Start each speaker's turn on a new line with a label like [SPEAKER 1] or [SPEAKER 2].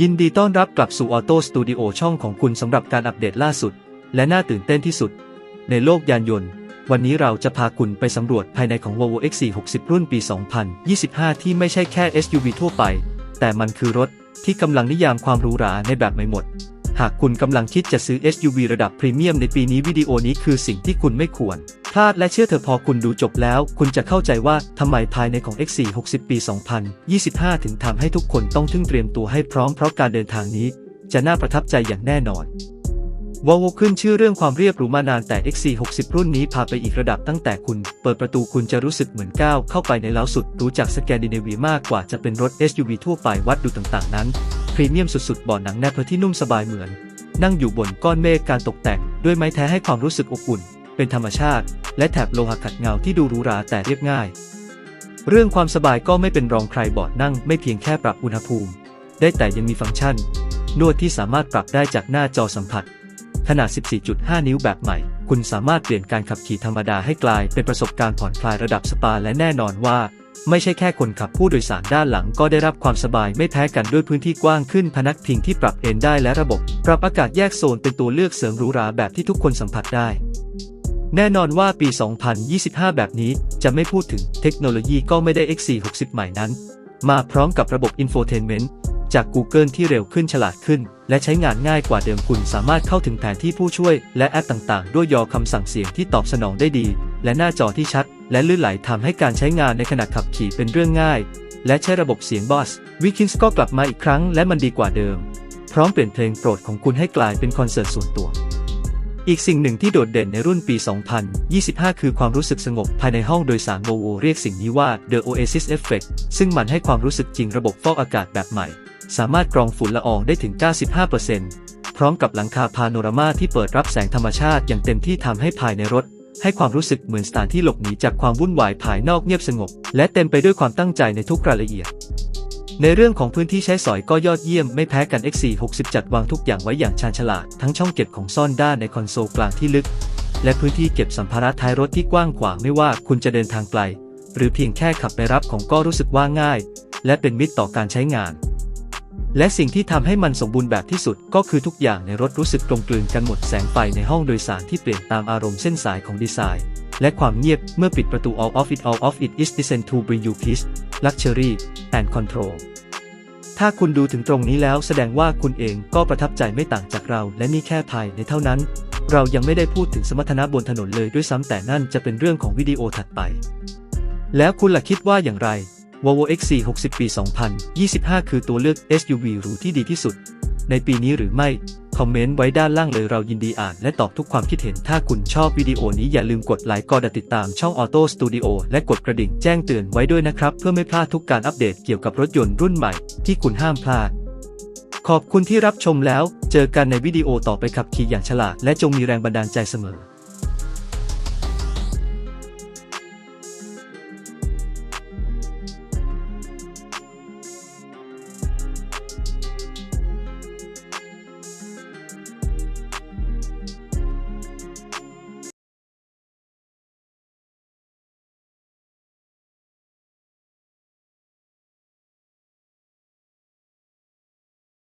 [SPEAKER 1] ยินดีต้อนรับกลับสู่ Auto Studio ช่องของคุณสำหรับการอัปเดตล่าสุด และน่าตื่นเต้นที่สุด ในโลกยานยนต์ วันนี้เราจะพาคุณไปสำรวจภายในของ Volvo XC60 รุ่นปี 2025 ที่ไม่ใช่แค่ SUV ทั่วไป แต่มันคือรถที่กำลังนิยามความหรูหราในแบบใหม่หมด หากคุณกำลังคิดจะซื้อ SUV ระดับพรีเมียมในปีนี้วิดีโอนี้คือสิ่งที่คุณไม่ควร พลาดและเชื่อเถอะพอคุณดูจบแล้ว คุณจะเข้าใจว่าทำไมภายในของ X460 ปี 2025 ถึงทำให้ทุกคนต้องทึ่งเตรียมตัวให้พร้อมเพราะการเดินทางนี้ จะน่าประทับใจอย่างแน่นอนวอลโวขึ้นชื่อเรื่องความเรียบหรูมานานแต่ XC60 รุ่นนี้พาไปอีกระดับตั้งแต่คุณ เปิดประตูคุณจะรู้สึกเหมือนก้าวเข้าไปในเล้าสุดรู้จากสแกนดิเนเวียมากกว่าจะเป็นรถ SUV ทั่วไปวัดดูต่างๆนั้นพรีเมียมสุดๆเบ่อหนังแนบที่นุ่มสบายเหมือน นั่งอยู่บนก้อนเมฆการตกแต่ง ด้วยไม้แท้ให้ความรู้สึกอบอุ่น เป็นธรรมชาติ และแถบโลหะขัดเงาที่ดูหรูหราแต่เรียบง่าย เรื่องความสบายก็ไม่เป็นรองใครเบาะนั่งไม่เพียงแค่ปรับอุณหภูมิ ได้แต่ยังมีฟังก์ชัน นวดที่สามารถปรับได้จากหน้าจอสัมผัส ขนาด 14.5 นิ้วแบบใหม่ คุณสามารถเปลี่ยนการขับขี่ธรรมดาให้กลายเป็นประสบการณ์ผ่อนคลายระดับสปาและแน่นอนว่าไม่ใช่แค่คนขับผู้โดยสารด้านหลังก็ได้รับความสบายไม่แพ้กันด้วยพื้นที่กว้างขึ้นพนักพิงที่ปรับเอนได้และระบบ ปรับอากาศแยกโซนเป็นตัวเลือกเสริมหรูหราแบบที่ทุกคนสัมผัสได้ แน่นอนว่าปี 2025 แบบนี้จะไม่พูดถึงเทคโนโลยีก็ไม่ได้ X460 ใหม่นั้น มาพร้อมกับระบบ Infotainment จาก Google ที่เร็วขึ้นฉลาดขึ้น และใช้งานง่ายกว่าเดิมคุณสามารถเข้าถึงแผนที่ผู้ช่วย และแอปต่างๆ ด้วยยอคำสั่งเสียงที่ตอบสนองได้ดี และหน้าจอที่ชัด และลื่นไหลทำให้การใช้งานในขณะขับขี่เป็นเรื่องง่าย และใช้ระบบเสียงบอสวิคินส์ก็กลับมาอีกครั้ง และมันดีกว่าเดิม พร้อมเปลี่ยนเพลงโปรดของคุณให้กลายเป็นคอนเสิร์ตส่วนตัว อีกสิ่งหนึ่งที่โดดเด่นในรุ่นปี 2025 คือความรู้สึกสงบภายในห้องโดยสาร Volvo เรียกสิ่งนี้ว่า The Oasis Effect ซึ่งมันให้ความรู้สึกจริงระบบฟอกอากาศแบบใหม่ สามารถกรองฝุ่นละอองได้ถึง 95%พร้อมกับหลังคาพาโนรามาที่เปิดรับแสงธรรมชาติอย่างเต็มที่ทำให้ภายในรถ ให้ความรู้สึกเหมือนสถานที่หลบหนีจากความวุ่นวายภายนอกเงียบสงบ และเต็มไปด้วยความตั้งใจในทุกรายละเอียด ในเรื่องของพื้นที่ใช้สอยก็ยอดเยี่ยมไม่แพ้กัน X460 จัดวางทุกอย่างไว้อย่างชาญฉลาด ทั้งช่องเก็บของซ่อนด้านในคอนโซลกลางที่ลึก และพื้นที่เก็บสัมภาระท้ายรถที่กว้างขวางไม่ว่าคุณจะเดินทางไกล หรือเพียงแค่ขับไปรับของก็รู้สึกว่าง่าย และเป็นมิตรต่อการใช้งาน และสิ่งที่ทำให้มันสมบูรณ์แบบที่สุดก็คือทุกอย่างในรถรู้สึกกลมกลืนกันหมดแสงไฟในห้องโดยสารที่เปลี่ยนตามอารมณ์เส้นสายของดีไซน์ และความเงียบเมื่อปิดประตู all of it all of it is designed to bring you peace luxury and control ถ้าคุณดูถึงตรงนี้แล้วแสดงว่าคุณเองก็ประทับใจไม่ต่างจากเรา และนี่แค่ภายในเท่านั้น เรายังไม่ได้พูดถึงสมรรถนะบนถนนเลยด้วยซ้ำแต่นั่นจะเป็นเรื่องของวิดีโอถัดไป แล้วคุณล่ะคิดว่าอย่างไร Volvo XC60 ปี 2025 คือตัวเลือก SUV หรูที่ดีที่สุด ในปีนี้หรือไม่ คอมเมนต์ไว้ด้านล่างเลยเรายินดีอ่านและตอบทุกความคิดเห็นถ้าคุณชอบวิดีโอนี้อย่าลืมกดไลค์กดติดตามช่อง Auto Studio และกดกระดิ่งแจ้งเตือนไว้ด้วยนะครับ เพื่อไม่พลาดทุกการอัปเดตเกี่ยวกับรถยนต์รุ่นใหม่ที่คุณห้ามพลาด ขอบคุณที่รับชมแล้ว เจอกันในวิดีโอต่อไปขับขี่อย่างฉลาดและจงมีแรงบันดาลใจเสมอ